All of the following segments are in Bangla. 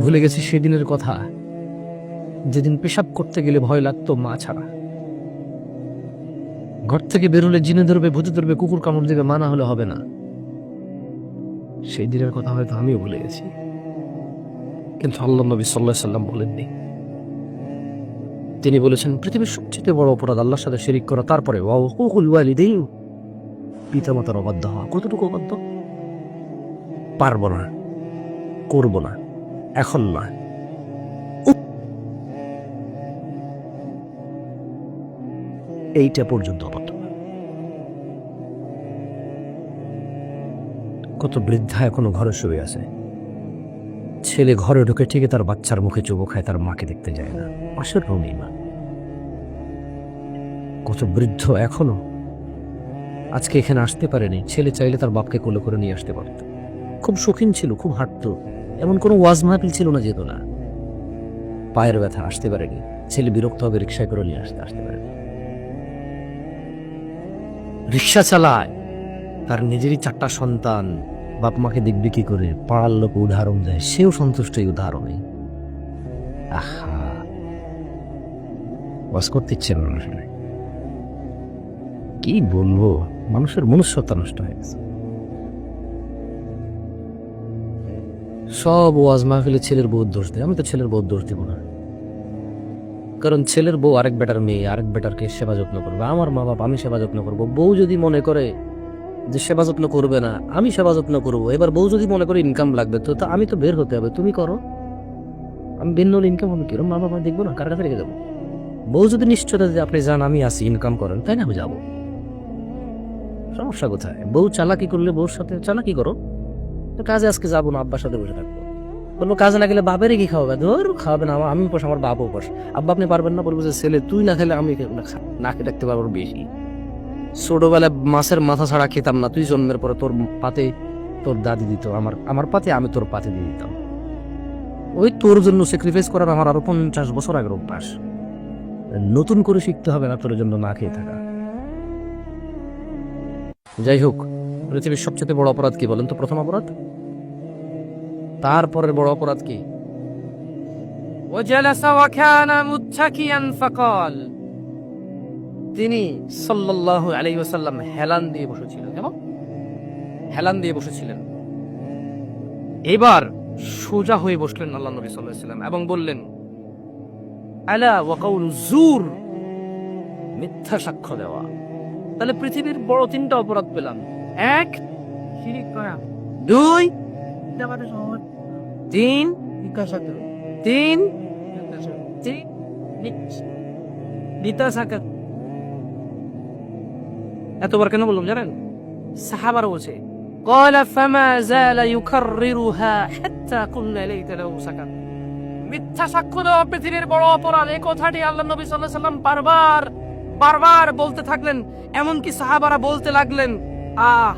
ভুলে গেছি সেদিনের কথা। যেদিন পেশাব করতে গেলে ভয় লাগতো মা ছাড়া। ঘর থেকে বেরোলে জিনে ধরবে, ভূতে ধরবে, কুকুর কামড় দেবে মানা হলে হবে না। সেই দিনের কথা হয়তো আমিও ভুলে গেছি। কিন্তু আল্লাহ নবী সাল্লাহ সাল্লাম বলেননি। তিনি বলেছেন, পৃথিবীর সবচেয়ে বড় অপরাধ আল্লাহর সাথে শিরিক করা, তারপরে পিতা মাতার অবাধ্য হওয়া কতটুকু অবাধ্য? পারব না, করব না। এখন না উপ। এইটা পর্যন্ত অবাধ্য কত বৃদ্ধা এখনও ঘরে শুয়ে আছে। ছেলে ঘরে ঢুকে ঠিকই তার বাচ্চার মুখে চুবো খায়, তার মাকে দেখতে যায় না। রুমেই মা কত বৃদ্ধ এখনও। আজকে এখানে আসতে পারেনি। ছেলে চাইলে তার বাপকে কোলে করে নিয়ে আসতে পারত। খুব শৌখিন ছিল, খুব হাঁটতো। এমন কোনো ওয়াজ মাহফিল ছিল না যেত না। পায়ের ব্যথা আসতে পারেনি, ছেলে বিরক্ত হবে রিক্সায় করে নিয়ে আসতে আসতে পারেনি। রিক্সা চালায়, তার নিজেরই চারটা সন্তান, বাপ মাকে দেখবে কি করে, পাড়ার লোক উদাহরণ দেয়, সেও সন্তুষ্ট এই উদাহরণে। আহা। বাস করতে ইচ্ছে কি বলব? মানুষের মনুষ্যতা নষ্ট হয়ে গেছে। সব ওয়াজ মাহফিলে ছেলের বউ দোষ দেয়। আমি তো ছেলের বউ দোষ দিব না। কারণ ছেলের বউ আরেক বেটার মেয়ে, আরেক বেটারকে সেবা যত্ন করবে। আমার মা বাপ, আমি সেবা যত্ন করব। বউ যদি মনে করে যে সেবা যত্ন করবে না, আমি সেবা যত্ন করব। এবার বউ যদি মনে করে ইনকাম লাগবে, তো তা আমি তো বের হতে হবে। তুমি করো। আমি ভিন্ন ইনকাম হবে কিরম? মা বাবা দেখব না? কার কাছে রেখে যাব? বউ যদি নিশ্চয়তা যে আপনি যান, আমি আসি ইনকাম করেন, তাই না? আমি যাব। সমস্যা কোথায়? বউ চালাকি করলে বউর সাথে চালাকি করো। তো কাজে আজকে যাব না, আব্বার সাথে বসে থাকব। বলব কাজে না গেলে বাপের কি খাওয়াবে? ধর খাওয়াবে না, আমি বস আমার বাবু বস আব্বা, আপনি পারবেন না? বলব যে, ছেলে, তুই না খেলে আমি না খেয়ে থাকতে পারব বেশি। ছোটবেলায় মাছের মাথা ছাড়া খেতাম না, তুই জন্মের পরে তোর পাতে তোর দাদি দিত, আমার আমার পাতে আমি তোর পাতে দিয়ে দিতাম। ওই তোর জন্য স্যাক্রিফাইস করার আমার আরও পঞ্চাশ বছর আগের অভ্যাস। নতুন করে শিখতে হবে না তোর জন্য না খেয়ে থাকা। যাই হোক পৃথিবীর সবচেয়ে বড় অপরাধ কি বলেন তো প্রথম অপরাধ? তারপরের বড় অপরাধ কি? তিনি সাল্লাহ আলাই ওসাল্লাম হেলান দিয়ে বসেছিলেন, কেমন? হেলান দিয়ে বসেছিলেন। এবার সোজা হয়ে বসলেন আল্লাহ নবী সাল্লাম এবং বললেন, আলা ওয়াকাউল জুর, মিথ্যা সাক্ষ্য দেওয়া। তাহলে পৃথিবীর বড় তিনটা অপরাধ পেলাম। এক শিরিক করা দুই জামাতে সহজ তিন জিজ্ঞাসা করো তিন জিজ্ঞাসা করো। তিন নিতা সাকাত এতবার কেন বললাম জানেন সাহাবার বলছে قال فما زال يكررها حتى قلنا ليت له سكت মিথ্যা সাক্ষ্য দেওয়া পৃথিবীর বড় অপরাধ এই কথাটি আল্লাহ নবী সাল্লাহ সাল্লাম বারবার বারবার বলতে থাকলেন এমনকি সাহাবারা বলতে লাগলেন আহ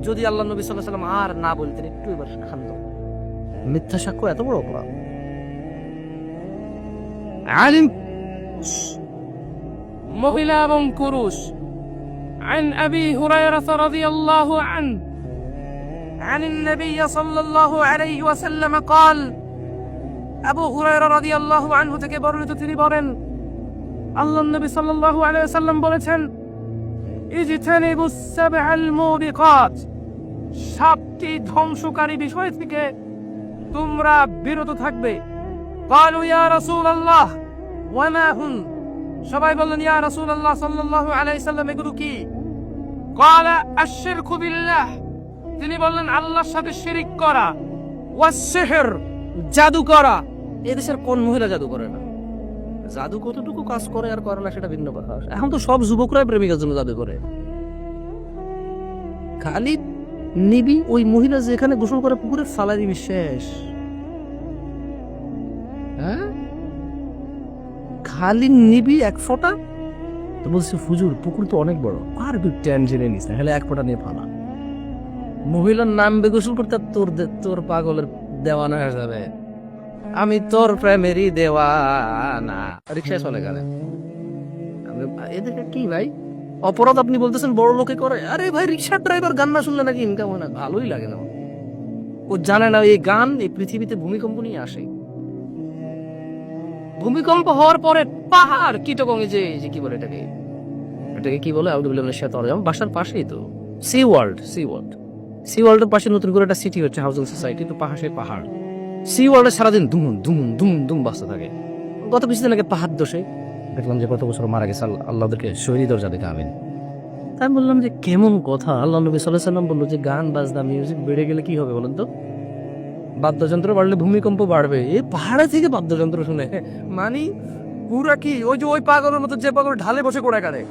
যদি আল্লাহ নবী সাল্লাহ সাল্লাম আর না বলতেন একটু এবার খান্ত মিথ্যা সাক্ষ্য এত বড় অপরাধ আলিম মহিলা এবং পুরুষ عن أبي هريرة رضي الله عنه عن النبي صلى الله عليه وسلم قال أبو هريرة رضي الله عنه থেকে বর্ণিত তিনি বলেন আল্লাহ নবী সাল্লাল্লাহু আলাইহি ওয়াসাল্লাম বলেছেন ইজতানিবু সাবআল মুবিকাত সাতটি ধ্বংসকারী বিষয় থেকে তোমরা বিরত থাকবে قالوا يا رسول الله وما هن সবাই বললেন ইয়া রাসূলুল্লাহ সাল্লাল্লাহু আলাইহি সাল্লাম এগুলো কি قال الشرك بالله তিনি বললেন আল্লাহর সাথে শিরিক করা ওয়াসসিহর জাদু করা এদেশের কোন মহিলা জাদু করে না জাদু কতটুকু কাজ করে আর করে না সেটা ভিন্ন কথা। এখন তো সব যুবকরাই প্রেমিকার জন্য জাদু করে। খালি নিবি, ওই মহিলা যেখানে গোসল করে পুকুরে ফালা দিবি শেষ। হ্যাঁ? খালি নিবি এক ফোঁটা? তো বলছে ফুজুর পুকুর তো অনেক বড়। আর তুই টেনশনে নিস না এক ফোঁটা নিয়ে ফালা। মহিলার নাম গোসল করতে তোর তোর পাগলের দেওয়ানা হয়ে যাবে। আমি তোর প্রেমেরই দেওয়ানা। রিক্সায় চলে গেলেন এদেরকে কি ভাই? অপরাধ আপনি বলতেছেন, বড় লোকে করে। আরে ভাই রিক্সা ড্রাইভার গান না শুনলে নাকি ইনকাম হয় না? ভালোই লাগে না। ও জানে না, এই গান এই পৃথিবীতে ভূমিকম্প নিয়ে আসে। ভূমিকম্প হওয়ার পরে পাহাড় কীটকঙ্গে যে যে কি বলে এটাকে? এটাকে কি বলে? আউদুল্লাহ শাহ বাসার পাশেই তো। Sea World Sea World Sea ওয়ার্ল্ডের পাশে নতুন করে একটা সিটি হচ্ছে হাউজিং সোসাইটি তো পাশে পাহাড়। সি ওয়ার্ল্ডে সারাদিন দুম দুম দুম দুম বাসতে থাকে। গত কিছুদিন আগে পাহাড় দোষে দেখলাম যে কত বছর মারা গেছে, আল্লাহ- ওদেরকে শহীদ দরজা দেখে আমিন। তাই বললাম যে কেমন কথা? আল্লাহ নবী সাল্লাহ সাল্লাম বলল যে গান, বাজনা মিউজিক বেড়ে গেলে কি হবে বলুন তো? বাদ্যযন্ত্র বাড়লে ভূমিকম্প বাড়বে। এ পাহাড়ে থেকে বাদ্যযন্ত্র শুনে। মানি, পুরা কি? ওই যে ওই পাগলের মতো যে পাগল ঢালে বসে করে কারে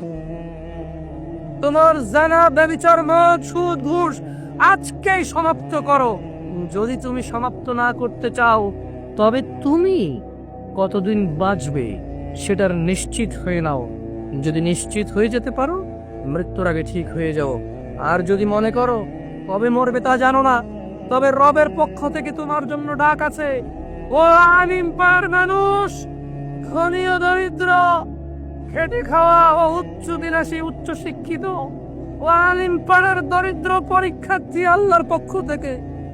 তোমার জানা ব্যবিচার মদ, সুদ, ঘুষ, আজকেই সমাপ্ত করো। যদি তুমি সমাপ্ত না করতে চাও, তবে তুমি কতদিন বাঁচবে সেটার নিশ্চিত হয়ে নাও। যদি নিশ্চিত হয়ে যেতে পারো, মৃত্যুর আগে ঠিক হয়ে যাও। আর যদি মনে করো, কবে মরবে তা জানো না, তবে রবের পক্ষ থেকে তোমার জন্য ডাক আছে, ও আলিম পার মানুষ ও দরিদ্র, খেটে খাওয়া ও উচ্চ বিলাসী, উচ্চ শিক্ষিত, ও আলিম পাড়ার দরিদ্র পরীক্ষার্থী আল্লাহর পক্ষ থেকে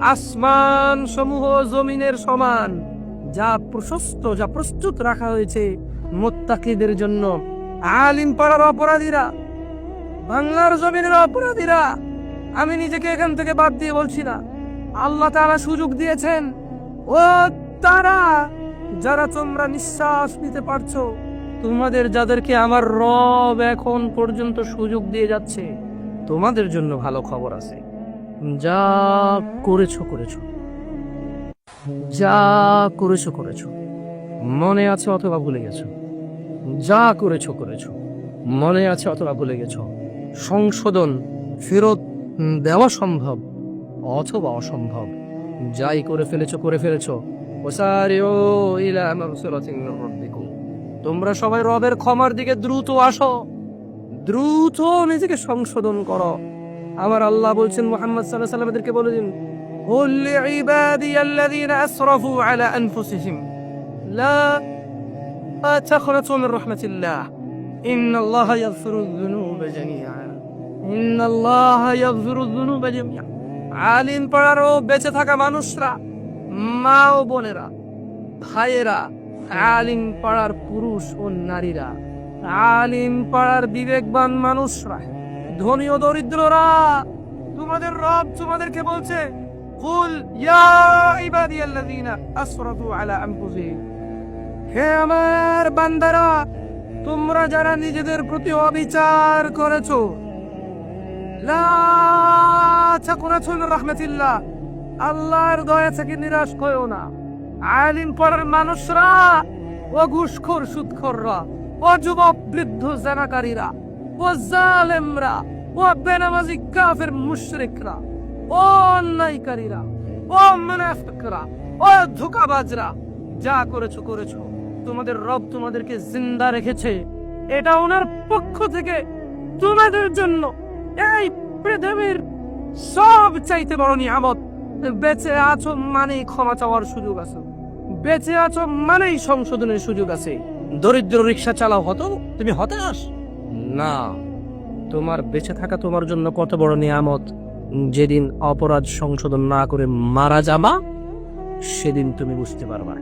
আসমান সমূহ জমিনের সমান, যা প্রশস্ত, যা প্রস্তুত রাখা হয়েছে মোত্তাকিদের জন্য। আলিম পাড়ার অপরাধীরা, বাংলার জমিনের অপরাধীরা, আমি নিজেকে এখান থেকে বাদ দিয়ে বলছি না। আল্লাহ তারা সুযোগ দিয়েছেন। ও তারা, যারা তোমরা নিঃশ্বাস নিতে পারছ, তোমাদের যাদেরকে আমার রব এখন পর্যন্ত সুযোগ দিয়ে যাচ্ছে, তোমাদের জন্য ভালো খবর আছে। যা করেছ করেছ। যা করেছ করেছ। মনে আছে অথবা ভুলে গেছো? যা করেছ করেছ। মনে আছে অথবা ভুলে গেছো? সংশোধন, ফেরত দেওয়া সম্ভব অথবা অসম্ভব? যাই করে ফেলেছো করে ফেলেছো। তোমরা সবাই রবের ক্ষমার দিকে দ্রুত আসো। দ্রুত নিজেকে সংশোধন করো। আমার আল্লাহ বলছেন মুহাম্মদ সাল্লাল্লাহু আলাইহি সাল্লামকে বলেছেন قل لعبادي الذين أسرفوا على أنفسهم لا تقنطوا من رحمة الله إن الله يغفر الذنوب جميعا إن الله يغفر الذنوب جميعا আলিম পাড়ারও বেঁচে থাকা মানুষরা মা ও বোনেরা ভাইয়েরা আলিম পাড়ার পুরুষ ও নারীরা আলিম পাড়ার বিবেকবান মানুষরা ধনী ও দরিদ্ররা, তোমাদের রব তোমাদেরকে বলছে, কুল ইয়া ইবাদিয়াল্লাযীনা আসরাফু আলা আনফুসিহিম। হে আমার বান্দারা, তোমরা যারা নিজেদের প্রতি অবিচার করেছ, লা তাকুনাতু রাহমাতিল্লাহ, আল্লাহর দয়া থেকে নিরাশ হয়েও না। আলিম পরের মানুষরা ও ঘুষখোর সুদখোররা, ও যুবক বৃদ্ধ জানাকারীরা ও জালেমরা, ও বেনামাজি কাফের মুশরিকরা, ও অন্যায়কারীরা, ও মুনাফিকরা, ও ধোকাবাজরা, যা করেছ করেছ। তোমাদের রব তোমাদেরকে জিন্দা রেখেছে। এটা ওনার পক্ষ থেকে তোমাদের জন্য এই পৃথিবীর সব চাইতে বড় নিয়ামত। বেঁচে আছো মানেই ক্ষমা চাওয়ার সুযোগ আছে। বেঁচে আছো মানেই সংশোধনের সুযোগ আছে। দরিদ্র রিক্সা চালাও হতো, তুমি হতাশ? না, তোমার বেঁচে থাকা তোমার জন্য কত বড় নিয়ামত। যেদিন অপরাধ সংশোধন না করে মারা যাবা, সেদিন তুমি বুঝতে পারবা।